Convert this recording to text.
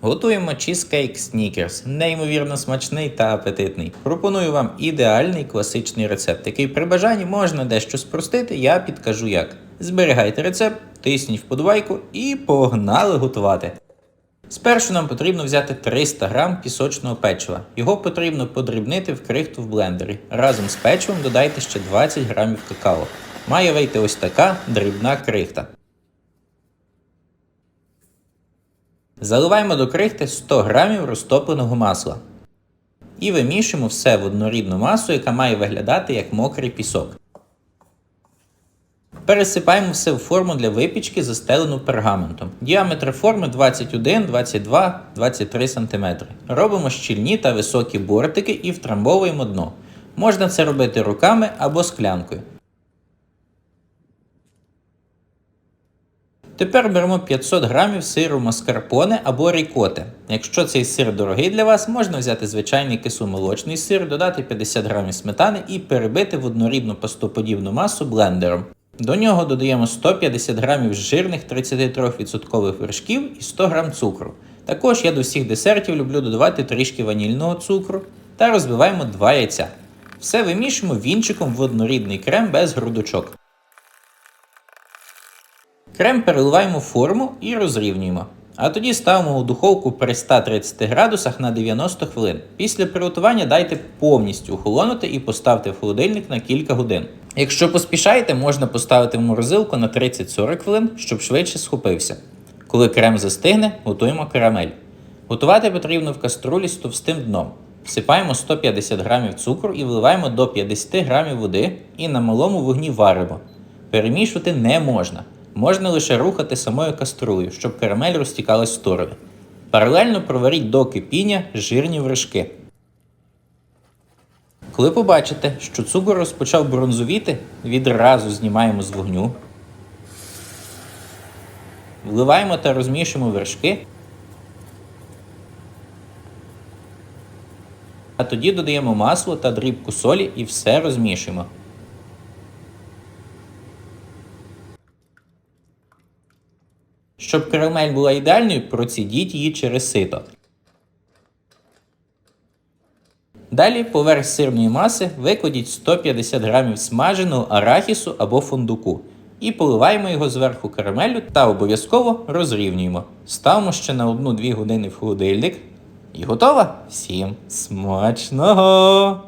Готуємо чізкейк Snickers. Неймовірно смачний та апетитний. Пропоную вам ідеальний класичний рецепт, який при бажанні можна дещо спростити, я підкажу як. Зберігайте рецепт, тисніть вподобайку і погнали готувати. Спершу нам потрібно взяти 300 г пісочного печива. Його потрібно подрібнити в крихту в блендері. Разом з печивом додайте ще 20 г какао. Має вийти ось така дрібна крихта. Заливаємо до крихти 100 г розтопленого масла. І вимішуємо все в однорідну масу, яка має виглядати як мокрий пісок. Пересипаємо все в форму для випічки, застелену пергаментом. Діаметр форми 21, 22, 23 см. Робимо щільні та високі бортики і втрамбовуємо дно. Можна це робити руками або склянкою. Тепер беремо 500 грамів сиру маскарпоне або рікоте. Якщо цей сир дорогий для вас, можна взяти звичайний кисломолочний сир, додати 50 грамів сметани і перебити в однорідну пастоподібну масу блендером. До нього додаємо 150 грамів жирних 33% вершків і 100 грам цукру. Також я до всіх десертів люблю додавати трішки ванільного цукру та розбиваємо 2 яйця. Все вимішуємо вінчиком в однорідний крем без грудочок. Крем переливаємо в форму і розрівнюємо. А тоді ставимо у духовку при 130 градусах на 90 хвилин. Після приготування дайте повністю охолонути і поставте в холодильник на кілька годин. Якщо поспішаєте, можна поставити в морозилку на 30-40 хвилин, щоб швидше схопився. Коли крем застигне, готуємо карамель. Готувати потрібно в каструлі з товстим дном. Всипаємо 150 грамів цукру і вливаємо до 50 грамів води і на малому вогні варимо. Перемішувати не можна. Можна лише рухати самою каструлею, щоб карамель розтікалась в сторони. Паралельно проваріть до кипіння жирні вершки. Коли побачите, що цукор розпочав бронзовіти, відразу знімаємо з вогню. Вливаємо та розмішуємо вершки. А тоді додаємо масло та дрібку солі і все розмішуємо. Щоб карамель була ідеальною, процідіть її через сито. Далі поверх сирної маси викладіть 150 грамів смаженого арахісу або фундуку і поливаємо його зверху карамеллю та обов'язково розрівнюємо. Ставимо ще на 1-2 години в холодильник. І готово! Всім смачного!